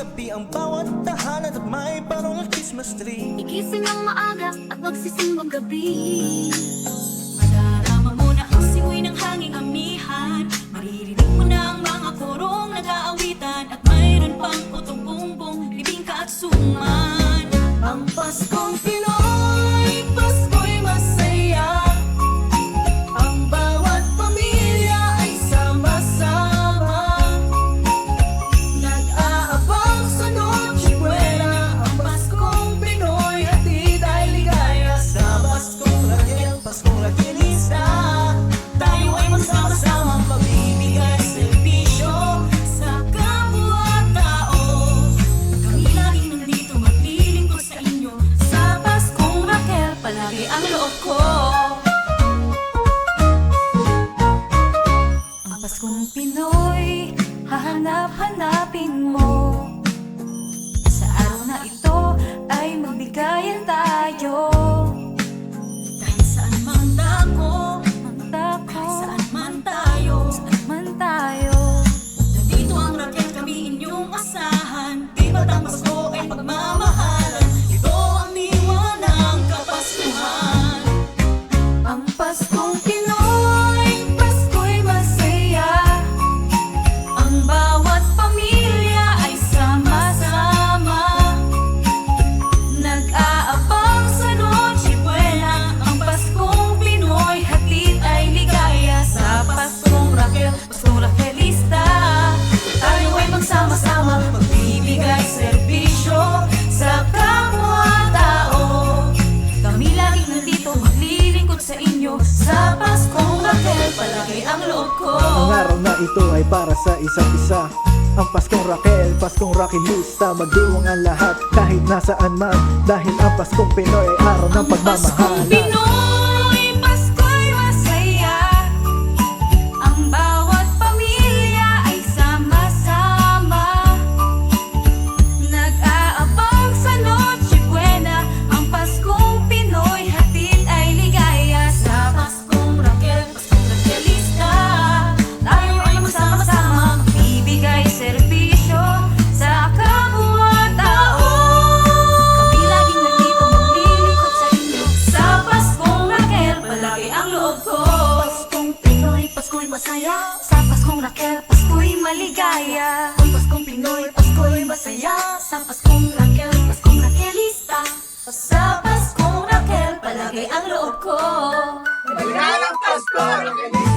ang bawat tahanan at may parol at Christmas tree. Igising ng maaga at magsisimbang gabi. Madarama mo na ang singoy ng hanging amihan. Maririnig mo na ang mga korong nag-aawitan At mayroon pang hanap hanap. Araw na ito ay para sa isa't isa. Ang Paskong Raquel, Paskong Raquelista Magdiwang ang lahat kahit nasaan man. Dahil ang Paskong Pinoy ay araw ng Paskong pagmamahalan Pinoy, masaya Sa Paskong Raquel, Pasko'y maligaya. Ang Paskong Pinoy, Pasko'y masaya. Sa Paskong Raquel, Paskong Raquelista. Sa Paskong Raquel, palagi ang loob ko. Magalang Pasko, Raquelista!